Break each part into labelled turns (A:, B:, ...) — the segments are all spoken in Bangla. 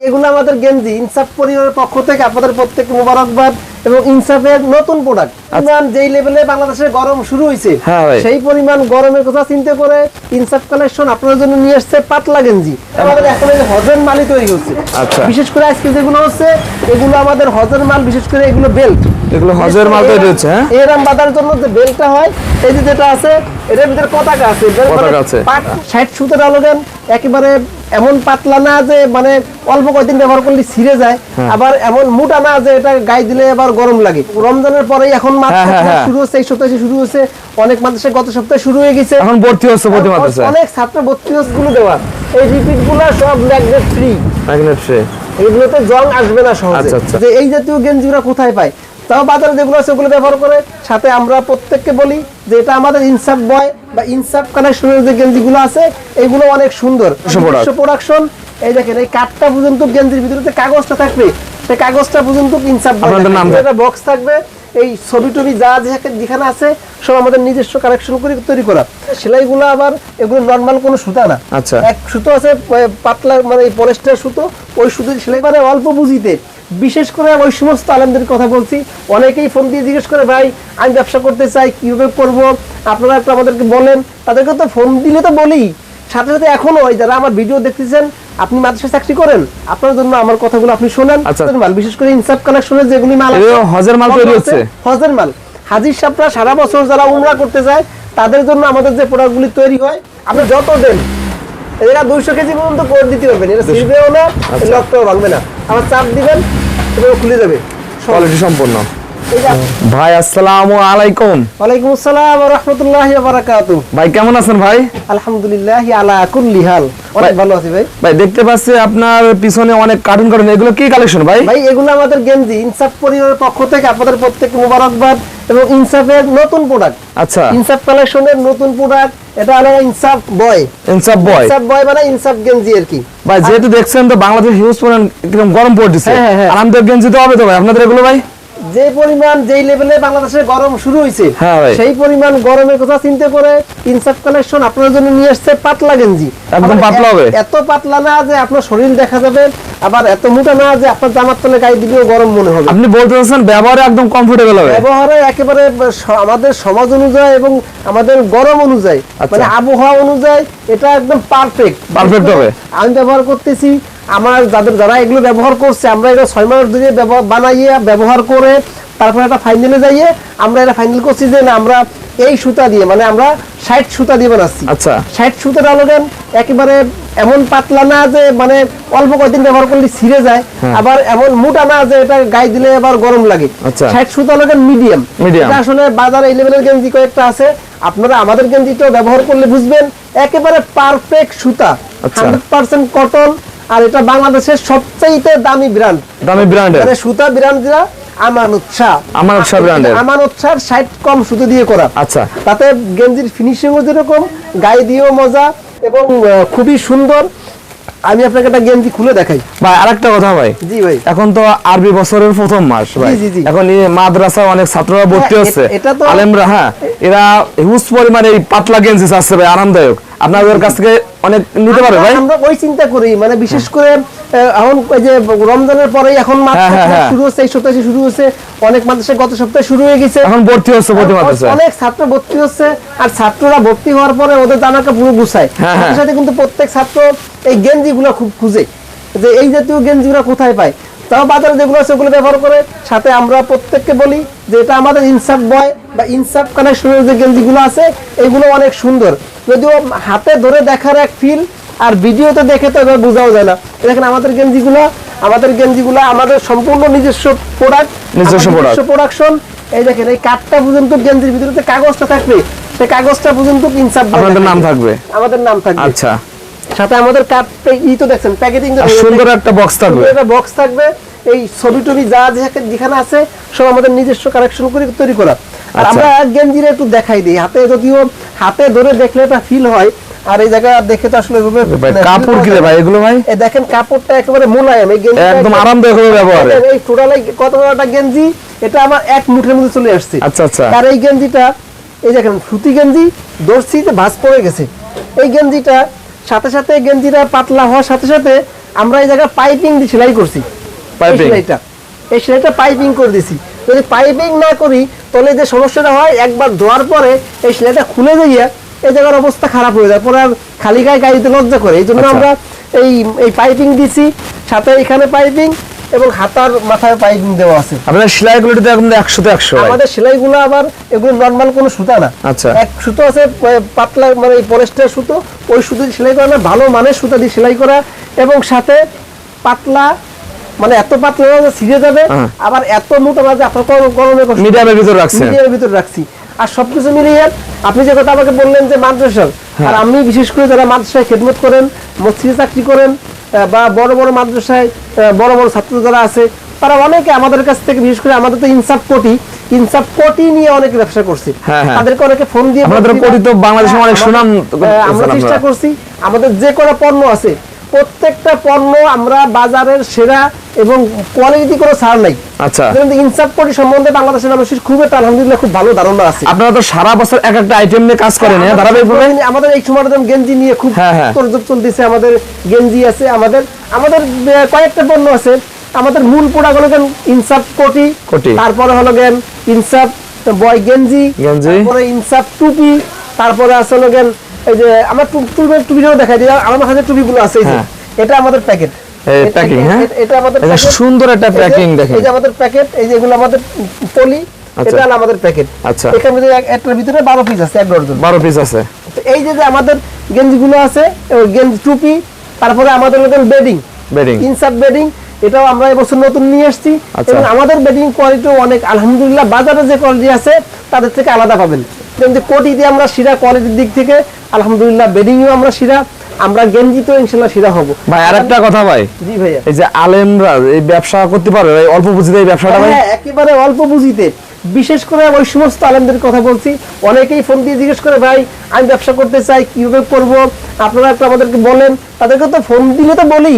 A: এগুলো আমাদের গেঞ্জি ইনসাফ পরিবারের পক্ষ থেকে আপনাদের প্রত্যেককে মোবারকবাদ এবং ইনসাফের নতুন প্রোডাক্ট পরিমাণ যেই লেভেলে বাংলাদেশে গরম শুরু হয়েছে
B: আচ্ছা। হ্যাঁ।
A: সেই পরিমাণ গরমের কথা চিন্তা করে ইনসাফ কালেকশন আপনার জন্য নিয়ে আসছে পাতলা গেঞ্জি আমাদের এখন এই যে হজের মালই তৈরি হচ্ছে
B: আচ্ছা।
A: বিশেষ করে আজকে যেগুলো হচ্ছে এগুলো আমাদের হজের মাল বিশেষ করে এগুলো বেল্ট
B: এগুলো হজের মাল তৈরি হচ্ছে হ্যাঁ?
A: এরাম বাঁধার জন্য যে বেল্টটা হয় এই যে যেটা আছে এটার ভিতরে পতাকা আছে।
B: পতাকা
A: মানে
B: আছে।
A: পাট ষাট সুতের আলোগান একেবারে এমন পাতলা না যে মানে অল্প কয়েকদিন ব্যবহার করলে ছিঁড়ে যায়
B: হ্যাঁ।
A: আবার এমন মোটা না যে এটা গায়ে দিলে আবার গরম লাগে। রমজানের পরেই এখন মাত্র
B: হ্যাঁ, হ্যাঁ।
A: শুরু হচ্ছে এই সপ্তাহে শুরু হচ্ছে অনেক মাদ্রাসা গত সপ্তাহে শুরু হয়ে গেছে।
B: এখন ভর্তি হচ্ছে প্রতি মাদ্রাসায়
A: অনেক ছাত্র ভর্তি হচ্ছে গুলো দেওয়া। এই রিপিটগুলো সব ম্যাগনেট ফ্রি
B: ম্যাগনেট ট্রে।
A: এগুলোতে জং আসবে না সহজে।
B: আচ্ছা, আচ্ছা।
A: যে এই জাতীয় গেঞ্জিগুলো কোথায় পায়? তাও বাজারে যেগুলো আছে ওগুলো ব্যবহার করে সাথে আমরা প্রত্যেককে বলি যে এটা আমাদের ইনসাফ বয় বা ইনসাফ কানেকশনের যে গেঞ্জিগুলো আছে এগুলো অনেক সুন্দর প্রোডাকশন এই দেখেন এই কাঠটা পর্যন্ত গেঞ্জির ভিতরে যে কাগজটা থাকবে সেই কাগজটা পর্যন্ত ইনসাফ। একটা বক্স থাকবে এই ছবি টবি যা যেখানে- আছে সব আমাদের নিজস্ব কালেকশন করে তৈরি করা সেলাইগুলো আবার এগুলো নর্মাল কোনো সুতা না
B: আচ্ছা।
A: এক সুতো আছে পাতলা মানে পলেস্টার সুতো ওই সুতো সেলাই মানে অল্প বুঝিতে বিশেষ করে ওই সমস্ত আলেমদের কথা বলছি। অনেকেই ফোন দিয়ে জিজ্ঞেস করে ভাই আমি ব্যবসা করতে চাই কীভাবে করব? আপনারা একটু আমাদেরকে বলেন। তাদেরকে তো ফোন দিলে তো বলি। সাথে সাথে এখনও ওই যারা আমার ভিডিও দেখতেছেন আপনি মাদ্রাসায় চাকরি করেন আপনার জন্য আমার কথাগুলো আপনি শোনেন।
B: আচ্ছা।
A: মাল বিশেষ করে ইনসাফ কালেকশনের যেগুলি মাল
B: হজের মাল তৈরি হচ্ছে?
A: হজের মাল হাজির সাহেবরা সারা বছর যারা উমরা করতে যায় তাদের জন্য আমাদের যে প্রোডাক্টগুলি তৈরি হয় আপনি যত দেন এরা দুইশো কেজি পর্যন্ত করে দিতে পারবেন। এটা ছিঁড়বেও না
B: আচ্ছা।
A: লকটাও ভাঙবে না। আবার চাপ দিবেন এটা খুলে যাবে।
B: কোয়ালিটি
A: যে-
B: ভাই আসসালামু আলাইকুম।
A: ওয়ালাইকুম আসসালাম রহমতুল্লাহ বারাকাতু।
B: ভাই কেমন আছেন ভাই?
A: আলহামদুলিল্লাহ আলা কুল্লি হাল। অনেক ভালো আছি ভাই।
B: ভাই দেখতে পাচ্ছি আপনার পিছনে অনেক কার্টুন কার্টুন এগুলো কি কালেকশন ভাই?
A: ভাই এগুলো আমাদের গেঞ্জি। ইনসাফ পরিবারের পক্ষ থেকে আপনাদের প্রত্যেক মুবারকবাদ এবং ইনসাফের নতুন প্রোডাক্ট
B: আচ্ছা।
A: ইনসাফ কালেকশনের নতুন প্রোডাক্ট এটা হলো ইনসাফ বয়।
B: ইনসাফ বয়।
A: ইনসাফ বয় মানে ইনসাফ গেঞ্জি আর কি।
B: ভাই যেহেতু দেখছেন তো বাংলাদেশ হিউজ পরিমাণ গরম পড়তেছে।
A: হ্যাঁ, হ্যাঁ, হ্যাঁ।
B: আরামদায়ক গেঞ্জি তো হবে তো ভাই? আপনাদের এগুলো ভাই?
A: যে পরিমাণ যেই লেভেলে বাংলাদেশে গরম শুরু হয়েছে
B: হ্যাঁ
A: সেই পরিমাণ গরমের কথা চিন্তা করে ইনসাফ কালেকশন আপনার জন্য নিয়ে আসছে পাতলা গেঞ্জি
B: একদম পাতলা হবে।
A: এত পাতলা না যে আপনার শরীর দেখা যাবে আবার এত মোটা না যে আপনার জামার তলে গায়ে দিলেও গরম মনে হবে
B: আপনি বলতে চাচ্ছেন ব্যবহারে একদম কমফোর্টেবল হবে
A: ব্যবহারে একেবারে আমাদের সমাজ অনুযায়ী এবং আমাদের গরম অনুযায়ী
B: আচ্ছা।
A: মানে আবহাওয়া অনুযায়ী এটা একদম পারফেক্ট
B: Perfect হবে।
A: আমি ব্যবহার করতেছি আমার যাদের যারা এগুলো ব্যবহার করছে আমরা এটা ছয় মাস ধরে ব্যবহার বানাইয়ে ব্যবহার করে তারপরে একটা ফাইনালে যাইয়ে আমরা এটা ফাইনাল করছি যে না আমরা এই সুতা দিয়ে মানে আমরা ষাট সুতা দিয়ে বানাচ্ছি।
B: আচ্ছা।
A: ষাট সুতার আলোগান একেবারে এমন পাতলা না যে মানে অল্প কয়েকদিন ব্যবহার করলে ছিঁড়ে যায় আবার এমন মোটা না যে এটা গায়ে দিলে আবার গরম লাগে।
B: আচ্ছা।
A: ষাট সুতা আলোগান মিডিয়াম। এটা আসলে বাজারে এই লেভেলের গেঞ্জি কয়েকটা আছে। আপনারা আমাদের গেঞ্জিটা ব্যবহার করলে বুঝবেন একেবারে পারফেক্ট সুতা। হান্ড্রেড পার্সেন্ট কটন আর এটা বাংলাদেশের সবচাইতে দামি ব্র্যান্ড
B: দামি ব্র্যান্ডের
A: মানে সুতা ব্র্যান্ডরা আমানত শাহ
B: আমানত শাহ ব্র্যান্ডের।
A: আমানত শাহ ষাট কম সুতো দিয়ে করা।
B: আচ্ছা।
A: তাতে গেঞ্জির ফিনিশিংও যেরকম গায়ে দিয়েও মজা এবং খুবই সুন্দর। আমি আপনাকে একটা গেঞ্জি খুলে দেখাই।
B: ভাই আরেকটা কথা ভাই।
A: জি ভাই।
B: এখন তো আরবি বছরের প্রথম মাস ভাই।
A: জি, জি, জি।
B: এখন এই মাদ্রাসায় অনেক ছাত্ররা ভর্তি
A: হ্যাঁ,
B: হচ্ছে।
A: এটা তো-
B: আলেমরা হ্যাঁ এরা হিউজ পরিমাণে এই পাতলা গেঞ্জি চাচ্ছে ভাই আরামদায়ক। আপনাদের কাছ থেকে অনেক নিতে পারবে ভাই?
A: আমরা- ওই চিন্তা করি মানে বিশেষ করে এখন ওই যে রমজানের পরেই এখন
B: হ্যাঁ, হ্যাঁ, হ্যাঁ।
A: শুরু হচ্ছে এই সপ্তাহে শুরু হচ্ছে অনেক মাদ্রাসায় গত সপ্তাহে শুরু হয়ে গেছে।
B: এখন ভর্তি হচ্ছে প্রতি মাদ্রাসায়।
A: অনেক ছাত্র ভর্তি হচ্ছে আর ছাত্ররা ভর্তি হওয়ার পরে ওদের জামাটা পুরো গুছায়। সাথে। সাথে কিন্তু প্রত্যেক ছাত্র এই গেঞ্জি গুলো খুব খুঁজে যে এই জাতীয় গেঞ্জি গুলো কোথায় পায়? তাও বাজারে যেগুলো আছে ওগুলো ব্যবহার করে। সাথে আমরা প্রত্যেককে বলি যে এটা আমাদের ইনসাফ বয় বা ইনসাফ কানেকশনের যে গেঞ্জিগুলো আছে এগুলো অনেক সুন্দর। যদিও হাতে ধরে দেখার এক ফিল আর ভিডিওতে দেখে তো এবার বোঝাও যায় না। দেখেন আমাদের গেঞ্জিগুলো আমাদের গেঞ্জিগুলো আমাদের সম্পূর্ণ নিজস্ব প্রোডাক্ট
B: নিজস্ব।
A: প্রোডাকশন এই দেখেন এই কাঠটা পর্যন্ত গেঞ্জির ভিতরে যে কাগজটা থাকবে সেই কাগজটা পর্যন্ত ইনসাফ
B: আপনাদের নাম।
A: থাকবে? আমাদের নাম থাকবে।
B: আচ্ছা।
A: সাথে আমাদের কাঠ ই তো দেখছেন প্যাকেজিং
B: আর সুন্দর একটা বক্স থাকবে।
A: একটা বক্স থাকবে। এই ছবি টবি যা যেখানে- যেখানে আছে সব আমাদের নিজস্ব কালেকশন করে তৈরি করা। আর
B: আচ্ছা।
A: আমরা গেঞ্জিরে একটু দেখাই দিই। হাতে যদিও হাতে ধরে দেখলে এটা ফিল হয় আর এই জায়গা দেখে তো আসলে
B: কাপড় কি। ভাই এগুলো ভাই?
A: এই দেখেন কাপড়টা একেবারে মোলায়েম। এই গেঞ্জি
B: একদম আরামদায়ক হবে ব্যবহারে।
A: এই টোটাল কত বড় একটা গেঞ্জি? এটা আমার এক মুঠের মধ্যে চলে আসছে।
B: আচ্ছা, আচ্ছা।
A: আর এই গেঞ্জিটা এই দেখেন সুতি গেঞ্জি দর্শিতে ভাঁজ পড়ে গেছে। এই গেঞ্জিটা সাথে সাথে গেঞ্জিটা পাতলা হওয়ার সাথে সাথে আমরা এই জায়গায় পাইপিং দিয়ে সেলাই করছি। এই সেলাইটা। এই সেলাইটা পাইপিং করে দিছি। যদি পাইপিং না করি তাহলে যে সমস্যাটা হয় একবার ধোয়ার পরে এই সেলাইটা খুলে যাইয়া এই জায়গার অবস্থা খারাপ হয়ে যায়। পরে আর খালি গায়ে গাড়িতে লজ্জা করে। এই জন্য
B: আচ্ছা।
A: আমরা এই এই পাইপিং দিছি। সাথে এখানে পাইপিং এবং হাতার মাথায় পাইপিং দেওয়া আছে
B: আপনার সেলাই কোয়ালিটি একদম একশোতে একশো ভাই।
A: আমাদের সেলাইগুলো আবার এগুলো নর্মাল কোনো সুতা না
B: আচ্ছা।
A: এক সুতো আছে পাতলা মানে পলেস্টার সুতো ওই সুতো দিয়ে সেলাই করা না ভালো মানের সুতা দিয়ে সেলাই করা এবং সাথে পাতলা মানে এত পাতলা যে ছিঁড়ে যাবে
B: হ্যাঁ।
A: আবার এত মোটা না যে আপনার গরম-
B: মিডিয়ামের ভিতরে রাখছেন
A: মিডিয়ামের ভিতরে রাখছি আর সবকিছু মিলিয়ে আপনি যে কথা আমাকে বললেন যে মাদ্রাসার
B: হ্যাঁ।
A: আর আমি বিশেষ করে যারা মাদ্রাসায় খেদমত করেন মসজিদে চাকরি করেন বা বড় বড় মাদ্রাসায় বড় বড় ছাত্র যারা আছে তারা অনেকে আমাদের কাছ থেকে বিশেষ করে আমাদের তো ইনসাফ কোটি ইনসাফ কোটি নিয়ে অনেক ব্যবসা করছে
B: হ্যাঁ, হ্যাঁ।
A: তাদেরকে অনেকে ফোন দিয়ে আমাদের
B: কোটি তো বাংলাদেশে
A: হ্যাঁ,
B: অনেক সুনাম
A: আমরা চেষ্টা করছি আমাদের যে কোনো পণ্য আছে প্রত্যেকটা পণ্য আমরা বাজারের সেরা এবং কোয়ালিটি কোনো ছাড় নাই
B: আচ্ছা
A: যেমন ইনসাফ কোটি সম্বন্ধে বাংলাদেশের মানুষের খুব একটা আলহামদুলিল্লাহ খুব ভালো ধারণা আছে
B: আপনারা তো সারা বছর এক একটা আইটেম নিয়ে কাজ করেন হ্যাঁ ধারাবাহিকভাবে
A: আমাদের- এই গেঞ্জি নিয়ে খুব
B: হ্যাঁ, হ্যাঁ।
A: তোরজোর চলতেছে আমাদের গেঞ্জি আছে আমাদের আমাদের কয়েকটা পণ্য আছে আমাদের মূল প্রোডাক্ট হলো গেন ইনসাফ কোটি
B: কোটি।
A: তারপরে হলো গেন ইনসাফ বয় গেঞ্জি। তারপরে ইনসাফ টুপি তারপরে আছে হলো গেন এই যে আমার টু- টুপির টুপিটাও দেখাই দিই আমার কাছে টুপিগুলো আছে এই যে
B: হ্যাঁ।
A: এটা আমাদের প্যাকেট
B: packing, হ্যাঁ?
A: এটা আমাদের
B: এটা সুন্দর একটা packing দেখেন।
A: এই যে আমাদের প্যাকেট এই যে এগুলো আমাদের পলি
B: আচ্ছা।
A: এটা হলো আমাদের প্যাকেট
B: আচ্ছা।
A: এখানে যে একটার ভিতরে বারো পিস আছে এক ডজন
B: বারো পিস আছে
A: এই যে যে আমাদের গেঞ্জিগুলো আছে গেঞ্জি টুপি তারপরে আমাদের লোকের বেডিং
B: বেডিং
A: ইনসাপ বেডিং এটাও আমরা এবছর নতুন নিয়ে এসেছি
B: আচ্ছা।
A: এবং আমাদের বেডিং কোয়ালিটিও অনেক আলহামদুলিল্লাহ বাজারে যে কোয়ালিটি আছে তাদের থেকে আলাদা পাবেন যে কোটি দিয়ে আমরা শিরা কোয়ালিটির দিক থেকে আলহামদুলিল্লাহ বেডিংও আমরা শিরা আমরা গেঞ্জিতেও ইনশাল্লাহ শিরা হব।
B: ভাই আরেকটা কথা ভাই।
A: জি ভাইয়া।
B: এই যে আলেমরা এই ব্যবসা করতে এই অল্প পুঁজিতে এই ব্যবসাটা ভাই?
A: হ্যাঁ একেবারে অল্প পুঁজিতে। বিশেষ করে ওই সমস্ত আলেমদের কথা বলছি। অনেকেই ফোন দিয়ে জিজ্ঞেস করে ভাই আমি ব্যবসা করতে চাই কীভাবে করব? আপনারা একটু আমাদেরকে বলেন। তাদেরকে তো ফোন দিলে তো বলি।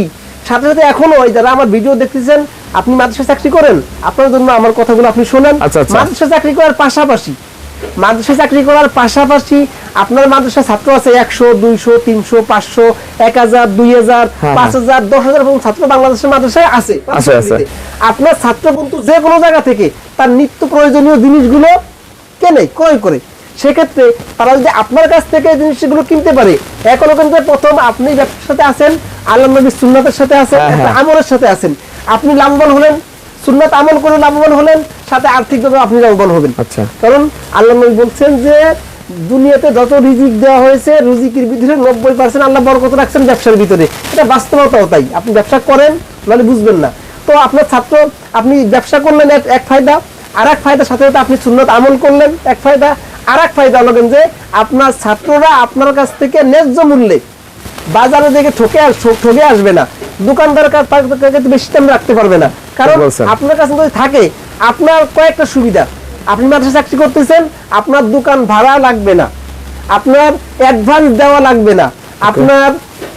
A: সাথে সাথে এখনও ওই যারা আমার ভিডিও দেখতেছেন আপনি মাদ্রাসা চাকরি করেন? আপনার জন্য আমার কথাগুলো আপনি শোনেন।
B: আচ্ছা, আচ্ছা।
A: মাদ্রাসা চাকরি করার পাশাপাশি মাদ্রাসা চাকরি করার পাশাপাশি আপনার মাদ্রাসা ছাত্র আছে একশো দুইশো তিনশো পাঁচশো এক হাজার দুই হাজার
B: হ্যাঁ,
A: পাঁচ হাজার দশ হাজার এবং ছাত্র বাংলাদেশের মাদ্রাসায় আছে। আপনার ছাত্র কিন্তু যে কোনো জায়গা থেকে তার নিত্য প্রয়োজনীয় জিনিসগুলো কেনে ক্রয় করে। সেক্ষেত্রে তারা যদি আপনার কাছ থেকে জিনিসগুলো কিনতে পারে এখনও কিন্তু প্রথম আপনি ব্যবসার সাথে আছেন আল্লাহ নবী সুন্নাতের সাথে আছেন
B: হ্যাঁ, হ্যাঁ।
A: আমলের সাথে আছেন। আপনি লাভবান হলেন সুন্নাত আমল করে লাভবান হলেন সাথে আর্থিকভাবে আপনি লাভবান হবেন।
B: আচ্ছা।
A: কারণ আল্লাহ নবী বলছেন যে দুনিয়াতে যত রিজিক দেওয়া হয়েছে রুজিকের ভিতরে নব্বই পার্সেন্ট আল্লাহ বরকত রাখছেন ব্যবসার ভিতরে। এটা বাস্তবতাও তাই। আপনি ব্যবসা করেন নাহলে বুঝবেন না। তো আপনার ছাত্র আপনি ব্যবসা করলেন এক- এক ফায়দা আর এক ফায়দার সাথে সাথে আপনি সুন্নত আমল করলেন এক ফায়দা আর এক ফায়দা হলো যে আপনার ছাত্ররা আপনার কাছ থেকে ন্যায্য মূল্যে বাজারে দেখে ঠকে আস ঠকে আসবে না। দোকানদার কাছ বেশি দাম রাখতে পারবে না। কারণ আপনার কাছে যদি থাকে আপনার কয়েকটা সুবিধা। আপনি মাদ্রাসা চাকরি করতেছেন আপনার দোকান ভাড়া লাগবে না। আপনার অ্যাডভান্স দেওয়া লাগবে না। আপনার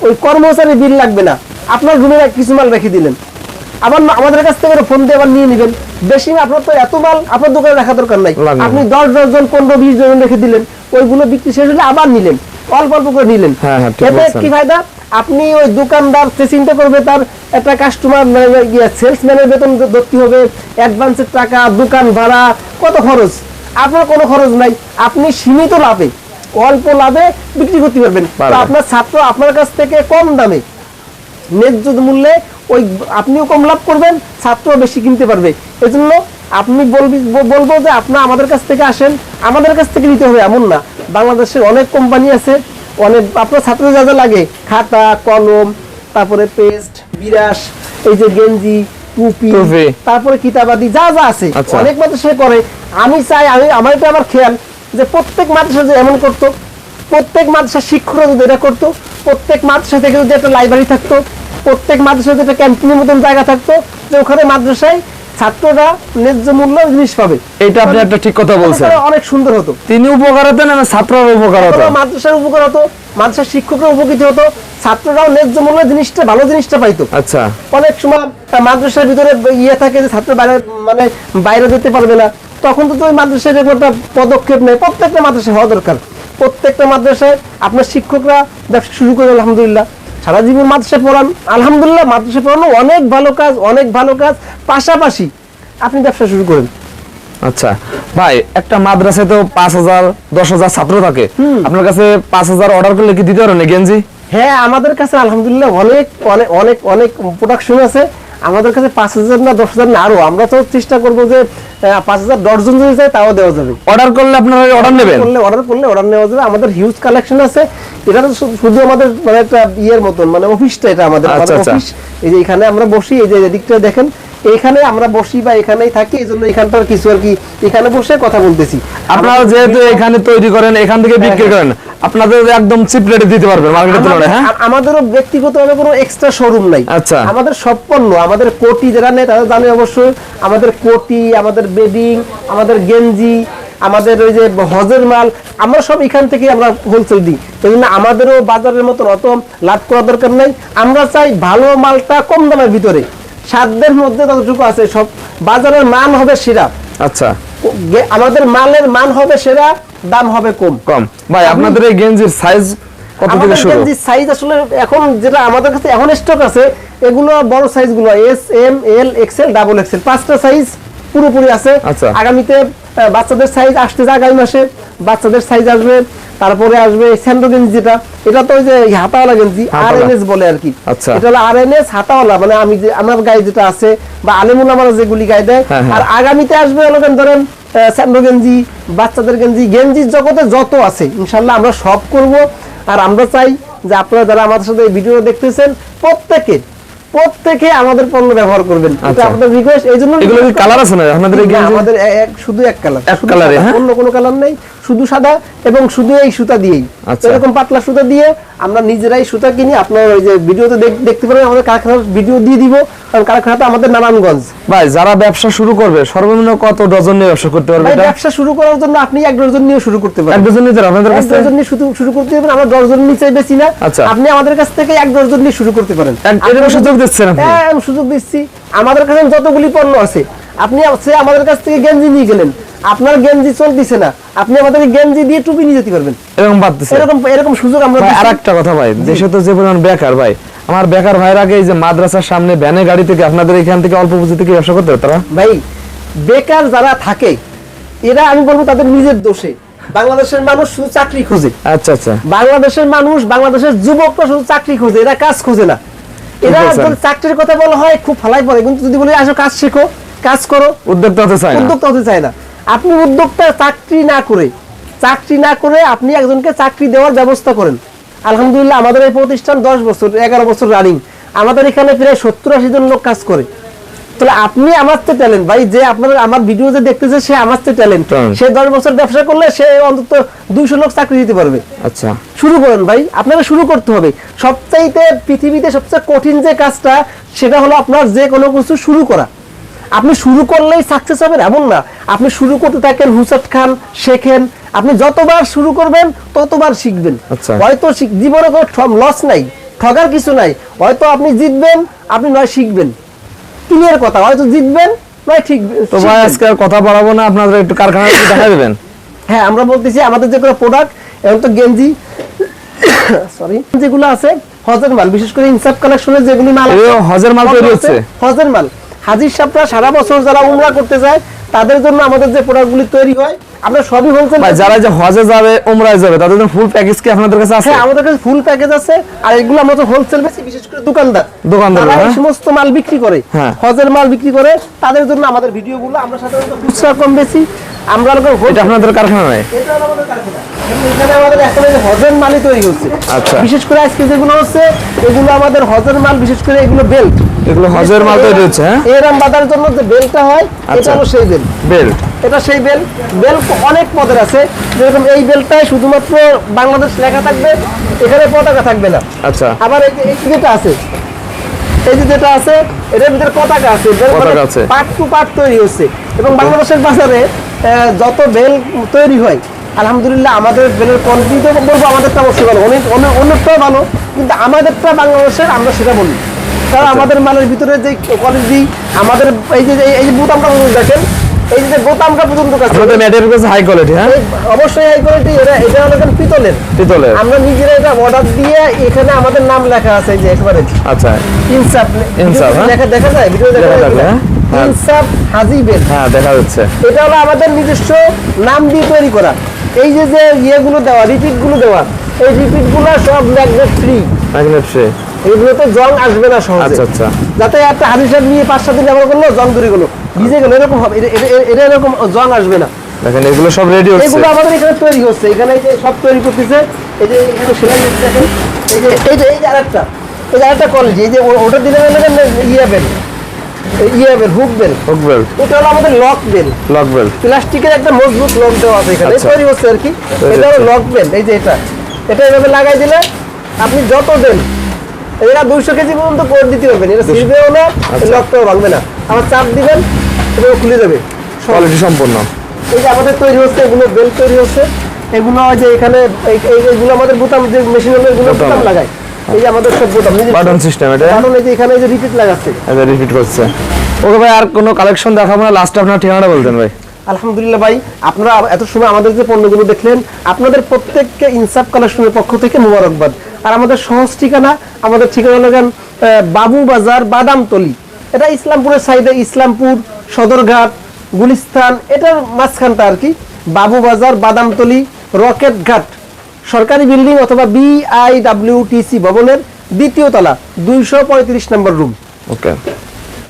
A: ওই কর্মচারী বিল লাগবে না। আপনার রুমে কিছু মাল রেখে দিলেন। আবার আমাদের কাছ থেকে ফোন দিয়ে আবার নিয়ে নেবেন। বেশি আপনার তো এত মাল আপনার দোকানে রাখা দরকার নাই। আপনি দশ দশ জন পনেরো বিশ জন রেখে দিলেন। ওইগুলো বিক্রি শেষ হলে আবার নিলেন। অল্প অল্প করে নিলেন।
B: হ্যাঁ, হ্যাঁ,
A: এতে কি ফায়দা? আপনি ওই দোকানদার চিন্তা করবে তার একটা কাস্টমার সেলসম্যানের বেতন ধরতে হবে অ্যাডভান্সের টাকা দোকান ভাড়া কত খরচ? আপনার কোনো খরচ নাই। আপনি সীমিত লাভে অল্প লাভে বিক্রি করতে পারবেন। আপনার ছাত্র আপনার কাছ থেকে কম দামে ন্যায্য মূল্যে ওই আপনিও কম লাভ করবেন ছাত্র বেশি কিনতে পারবে। এজন্য আপনি বলবি বলব যে আপনার আমাদের কাছ থেকে আসেন। আমাদের কাছ থেকে নিতে হবে এমন না। বাংলাদেশের অনেক কোম্পানি আছে অনেক আপনার ছাত্র যা যা লাগে খাতা কলম তারপরে পেস্ট বিরাস এই যে গেঞ্জি টুপি। তারপরে কিতাবাদি যা যা আছে
B: আচ্ছা।
A: অনেক মাদ্রাসা করে আমি চাই আমি আমার এটা আমার খেয়াল যে প্রত্যেক মাদ্রাসা যে এমন করতো প্রত্যেক মাদ্রাসা শিক্ষকরা যদি এটা করতো প্রত্যেক মাদ্রাসা থেকে যদি একটা লাইব্রেরি থাকতো প্রত্যেক মাদ্রাসায় যদি একটা ক্যান্টিনের মতন জায়গা থাকতো যে ওখানে মাদ্রাসায় ছাত্ররা ন্যায্য মূল্য জিনিস পাবে।
B: এটা আপনি একটা ঠিক কথা বলছেন।
A: অনেক সুন্দর হতো।
B: তিনি উপকার হতেন না ছাত্ররা উপকার হতো।
A: মাদ্রাসার উপকার হতো মাদ্রাসার শিক্ষকরা উপকৃত হতো ছাত্ররাও ন্যায্য মূল্য জিনিসটা ভালো জিনিসটা পাইতো।
B: আচ্ছা।
A: অনেক সময় মাদ্রাসার ভিতরে ইয়ে থাকে যে ছাত্র বাইরে মানে বাইরে যেতে পারবে না। তখন তো ওই মাদ্রাসায় এরকম একটা পদক্ষেপ নেই। প্রত্যেকটা মাদ্রাসায় হওয়া দরকার। প্রত্যেকটা মাদ্রাসায় আপনার শিক্ষকরা ব্যবসা শুরু করে আলহামদুলিল্লাহ। সারা জীবন মাদ্রাসা পড়ান। আলহামদুলিল্লাহ মাদ্রাসা পড়ানো অনেক ভালো কাজ অনেক ভালো কাজ। পাশাপাশি আপনি ব্যবসা শুরু করেন।
B: আচ্ছা ভাই একটা মাদ্রাসায় তো পাঁচ হাজার দশ হাজার ছাত্র থাকে। আপনার কাছে পাঁচ হাজার অর্ডার করলে কি দিতে পারেন গেঞ্জি?
A: হ্যাঁ আমাদের কাছে আলহামদুলিল্লাহ অনেক অনেক অনেক অনেক প্রোডাকশন আছে। আমাদের কাছে পাঁচ হাজার না দশ হাজার না আরও। আমরা তো চেষ্টা করব যে পাঁচ হাজার দশজন যদি যায় তাও দেওয়া যাবে।
B: অর্ডার করলে আপনারা অর্ডার নেবেন?
A: করলে অর্ডার করলে অর্ডার নেওয়া যাবে। আমাদের হিউজ কালেকশন আছে। এটা তো শুধু আমাদের মানে একটা ইয়ের মতন মানে অফিসটা এটা আমাদের
B: আচ্ছা,
A: আমাদের
B: আচ্ছা।
A: অফিস এই যে এখানে আমরা বসি এই যে এদিকটা দেখেন এইখানে আমরা বসি বা এখানেই থাকি এই জন্য এখানটার কিছু আর কি এখানে বসে কথা বলতেছি।
B: আপনারা যেহেতু এখানে তৈরি করেন এখান থেকে বিক্রি করেন আপনাদের একদম চিপ রেটে দিতে পারবেন মার্কেটের তুলনায় হ্যাঁ?
A: আমাদেরও ব্যক্তিগতভাবে কোনো এক্সট্রা শোরুম নাই।
B: আচ্ছা।
A: আমাদের সব পণ্য আমাদের কোটি যারা নেয় তারা জানে অবশ্যই আমাদের কোটি আমাদের বেডিং আমাদের গেঞ্জি আমাদের ওই যে হজের মাল আমরা সব এখান থেকে আমরা হোলসেল দিই। এই জন্য আমাদেরও বাজারের মতন অত লাভ করার দরকার নাই। আমরা চাই ভালো মালটা কম দামের ভিতরে। সাধ্যের মধ্যে ততটুকু আছে সব বাজারের মান হবে সেরা।
B: আচ্ছা।
A: আমাদের মালের মান হবে সেরা দাম হবে কম।
B: কম। ভাই আপনাদের এই গেঞ্জির সাইজ কত থেকে শুরু?
A: গেঞ্জির সাইজ আসলে এখন যেটা আমাদের কাছে এখন স্টক আছে এগুলো বড় সাইজগুলো S M L XL double XL পাঁচটা সাইজ পুরোপুরি আছে।
B: আচ্ছা।
A: আগামীতে বাচ্চাদের সাইজ আসতে আসতেছে আগামী মাসে। বাচ্চাদের সাইজ আসবে তারপরে আসবে স্যান্ডো গেঞ্জি যেটা এটা তো ওই যে হাতাওয়ালা গেঞ্জি আর এন এস বলে আর কি
B: আচ্ছা।
A: এটা হলো আর এন এস হাতাওয়ালা মানে আমি যে আমার গায়ে যেটা আছে বা আলেমুল আমার যেগুলি গায়ে দেয়
B: হ্যাঁ, হ্যাঁ।
A: আর আগামীতে আসবে কেন ধরেন স্যান্ডো গেঞ্জি বাচ্চাদের গেঞ্জি গেঞ্জির জগতে যত আছে ইনশাল্লাহ আমরা সব করব আর আমরা চাই যে আপনারা যারা আমাদের সাথে এই ভিডিও দেখতেছেন প্রত্যেকে প্রত্যেকে আমাদের পণ্য ব্যবহার করবেন। এটা
B: আচ্ছা।
A: আপনাদের রিকোয়েস্ট এই জন্য
B: এগুলো কি কালার আছে না? আপনাদের এই
A: আমাদের এক শুধু এক কালার
B: এক কালারে, হ্যাঁ?
A: অন্য কোনো কালার নেই। শুধু সাদা এবং শুধু এই সুতা দিয়েই।
B: আচ্ছা।
A: এরকম পাতলা সুতা দিয়ে আমরা নিজেরাই সুতা কিনি। আপনার ওই যে ভিডিওতে দেখ- দেখতে পারেন আমাদের কারখানার ভিডিও দিয়ে দিব। কারণ কারখানাটা আমাদের নারায়ণগঞ্জ।
B: ভাই যারা ব্যবসা শুরু করবে সর্বনিম্ন কত ডজন নিয়ে ব্যবসা করতে পারবে এটা?
A: ব্যবসা শুরু করার জন্য আপনি এক ডজন নিয়ে শুরু করতে পারেন এক
B: ডজন নিতে হবে আপনাদের
A: এক ডজন নিয়ে শুধু শুরু করতে পারেন আমরা ডজন নিচে বেশি না।
B: আচ্ছা।
A: আপনি আমাদের কাছ থেকে এক ডজন নিয়ে শুরু করতে পারেন।
B: এরকম
A: আপনার-
B: সুযোগ দিচ্ছেন আপনি?
A: হ্যাঁ আমি সুযোগ দিচ্ছি। আমাদের কাছে যতগুলি পণ্য আছে আপনি আমাদের কাছ থেকে গেঞ্জি নিয়ে গেলেন। আপনার গেঞ্জি চলতেছে না। আপনি আমাদের গেঞ্জি দিয়ে টুপি নিয়ে যেতে পারবেন।
B: এরকম পারতেছে
A: এরকম এরকম সুযোগ আমরা
B: আর একটা কথা ভাই দেশে তো যে পরিমাণ বেকার ভাই। আমার বেকার ভাইয়ের আগে এই যে মাদ্রাসার সামনে ভ্যানে গাড়ি থেকে আপনাদের এখান থেকে অল্প পুঁজি থেকে ব্যবসা করতে তারা?
A: ভাই বেকার যারা থাকে এরা আমি বলব তাদের নিজের দোষে। বাংলাদেশের মানুষ শুধু চাকরি খোঁজে।
B: আচ্ছা আচ্ছা।
A: বাংলাদেশের মানুষ বাংলাদেশের যুবকরা শুধু চাকরি খোঁজে এরা কাজ খোঁজে না। এরা চাকরির কথা বলা হয় খুব ফালাই পড়ে। কিন্তু যদি বলি আসো কাজ শেখো কাজ করো
B: উদ্যোক্তা হতে চায়
A: উদ্যোক্তা হতে চায় না। আপনি উদ্যোক্তা চাকরি না করে চাকরি না করে আপনি একজনকে চাকরি দেওয়ার ব্যবস্থা করেন। আলহামদুলিল্লাহ আমাদের এই প্রতিষ্ঠান দশ বছর এগারো বছর রানিং আমাদের এখানে প্রায় সত্তর আশি জন লোক কাজ করে। তাহলে আপনি আমার তো ট্যালেন্ট ভাই যে আপনার আমার ভিডিও যে দেখতেছে সে আমার তো ট্যালেন্ট সে দশ বছর ব্যবসা করলে সে অন্তত দুইশো লোক চাকরি দিতে পারবে।
B: আচ্ছা।
A: শুরু করেন ভাই আপনাকে শুরু করতে হবে। সবচাইতে পৃথিবীতে সবচেয়ে কঠিন যে কাজটা সেটা হলো আপনার যে কোনো কিছু শুরু করা। আপনি শুরু করলেই সাকসেস হবেন এমন না। আপনি শুরু করতে থাকেন হুসাট খান শেখেন আপনি যতবার শুরু করবেন ততবার শিখবেন।
B: আচ্ছা।
A: হয়তো জীবনে কোনো লস নাই ঠগার কিছু নাই। হয়তো আপনি জিতবেন আপনি নয় শিখবেন। ক্লিয়ার কথা হয়তো জিতবেন? নয় ঠিক
B: তো ভাই আজকে আর কথা বাড়াবো না আপনাদের একটু কারখানা দেখা দেবেন?
A: হ্যাঁ আমরা বলতেছি আমাদের যে কোনো প্রোডাক্ট এখন তো গেঞ্জি সরি যেগুলো আছে হজের মাল বিশেষ করে ইনসাফ কালেকশনের যেগুলি মাল
B: হজের মাল তৈরি হচ্ছে?
A: হজের মাল। হাজির সাহেবরা সারা বছর যারা উমরা করতে যায় তাদের জন্য আমাদের যে প্রোডাক্টগুলি তৈরি হয় আমরা সবই হোলসেল
B: ভাই যারা যে হজে যাবে ওমরায় যাবে তাদের জন্য ফুল প্যাকেজ কি আপনাদের কাছে আছে
A: হ্যাঁ আমাদের কাছে ফুল প্যাকেজ আছে আর এগুলো আমরা তো হোলসেল বেশি বিশেষ করে দোকানদার
B: দোকানদার, হ্যাঁ।
A: সমস্ত মাল বিক্রি করে
B: হ্যাঁ।
A: হজের মাল বিক্রি করে তাদের জন্য আমাদের ভিডিওগুলো আমরা সাধারণত খুচরা কম বেশি আমরা
B: এটা আপনাদের কারখানা নয়
A: এটা আমাদের কারখানা। এখানে আমাদের এখন হজের মালই তৈরি হচ্ছে
B: আচ্ছা।
A: বিশেষ করে আজকে যেগুলো হচ্ছে এগুলো আমাদের হজের মাল বিশেষ করে এগুলো বেল্ট
B: এগুলো হজের মাল তৈরি হচ্ছে হ্যাঁ
A: এরাম বাঁধার জন্য যে বেল্টটা হয় এটা
B: আচ্ছা।
A: হলো সেই বেল্ট
B: বেল্ট
A: এটা সেই বেল। বেল অনেক পদের আছে। যেরকম এই বেলটায় শুধুমাত্র বাংলাদেশ লেখা থাকবে এখানে পতাকা থাকবে না।
B: আচ্ছা।
A: আবার এই যেটা আছে এই যে যেটা আছে এটার ভিতরে পতাকা আছে।
B: পতাকা আছে।
A: পার্ট টু পার্ট তৈরি হচ্ছে। এবং বাংলাদেশের বাজারে যত বেল তৈরি হয় আলহামদুলিল্লাহ আমাদের বেলের কোয়ালিটি তো বলব আমাদেরটা অবশ্যই ভালো। অনেক অন্যটাও ভালো। কিন্তু আমাদেরটা বাংলাদেশের আমরা সেটা বলি। কারণ
B: আচ্ছা।
A: আমাদের মালের ভিতরে যে কোয়ালিটি আমাদের এই যে এই যে আমরা দেখেন এই যে বোতামটা পর্যন্ত।
B: আপনাদের ম্যাটেরিয়াল কাছে হাই কোয়ালিটি হ্যাঁ
A: অবশ্যই হাই কোয়ালিটি এটা এটা হলো কেন পিতলের
B: পিতলের
A: আমরা নিজেরা এটা অর্ডার দিয়ে এখানে আমাদের নাম লেখা আছে এই যে একবারে
B: আচ্ছা
A: ইনসাফ
B: ইনসাফ, হ্যাঁ?
A: দেখা যায় ভিডিও দেখা যায়
B: হ্যাঁ? হ্যাঁ।
A: ইনসাফ
B: হ্যাঁ দেখা যাচ্ছে
A: এটা হলো আমাদের নিজস্ব নাম দিয়ে তৈরি করা এই যে যে ইয়েগুলো দেওয়া রিপিটগুলো দেওয়া এই রিপিটগুলো সব ম্যাগনেট ফ্রি
B: ম্যাগনেট ফ্রি
A: এগুলোতে জং আসবে না সহজে।
B: আচ্ছা আচ্ছা।
A: যাতে একটা হাদিস নিয়ে পাঁচ সাত দিন ব্যবহার করল জং দূরে গেলো। ভিজে গেলো এরকম হবে এটা- এরকম জং আসবে না।
B: দেখেন এগুলো সব রেডি হচ্ছে।
A: এগুলো আমাদের এখানে তৈরি হচ্ছে। এখানে এই যে সব তৈরি করতেছে এই যে এখানে সেলাই দেখেন এই যে এই যে এই যে আরেকটা এই যে আরেকটা কলেজ এই যে ওটা দিলে ইয়ে বেল ইয়ে bell hook bell
B: hook belt
A: এটা হলো আমাদের লক বেল
B: লক বেল্ট
A: প্লাস্টিকের একটা মজবুত লক দেওয়া আছে এখানে।
B: আচ্ছা।
A: তৈরি হচ্ছে আর কি। এটা হলো লক বেল এই যে এটা। এটা এভাবে লাগাই দিলে আপনি যত দেন এটা দুইশো কেজি পর্যন্ত করে দিতে পারবেন। এটা ছিঁড়বেও না
B: আচ্ছা।
A: লকটাও ভাঙবে না। আবার চাপ দিবেন এটা খুলে যাবে।
B: কোয়ালিটি সম্পূর্ণ
A: এই যে আমাদের তৈরি হচ্ছে এগুলো বেল তৈরি হচ্ছে। এগুলো ওই যে এখানে এই- এই- এইগুলো আমাদের বোতাম যে মেশিন হলো এগুলো
B: বোতাম।
A: বোতাম লাগায়। এই যে আমাদের সব বোতাম
B: বাটন সিস্টেম এটা।
A: বাটন এই যে এখানে এই যে রিপিট লাগাচ্ছে।
B: এটা রিপিট করছে। ওকে ভাই আর কোনো কালেকশন দেখাবো না? লাস্টে আপনার ঠিকানাটা বলতেন ভাই।
A: আলহামদুলিল্লাহ ভাই, আপনারা এত সময় আমাদের যে পণ্যগুলো দেখলেন, আপনাদের প্রত্যেককে ইনসাফ কালেকশনের পক্ষ থেকে মুবারকবাদ। আর আমাদের সহজ ঠিকানা, আমাদের ঠিকানা লাগান বাবু বাজার, বাদামতলি। এটা ইসলামপুরের সাইডে ইসলামপুর, সদরঘাট, গুলিস্তান, এটার মাঝখানটা আর কি, বাবু বাজার, বাদামতলি, রকেট ঘাট। সরকারি বিল্ডিং অথবা বিআইডব্লিউটিসি ভবনের দ্বিতীয় তলা, দুইশো পঁয়ত্রিশ নম্বর রুম।
B: ওকে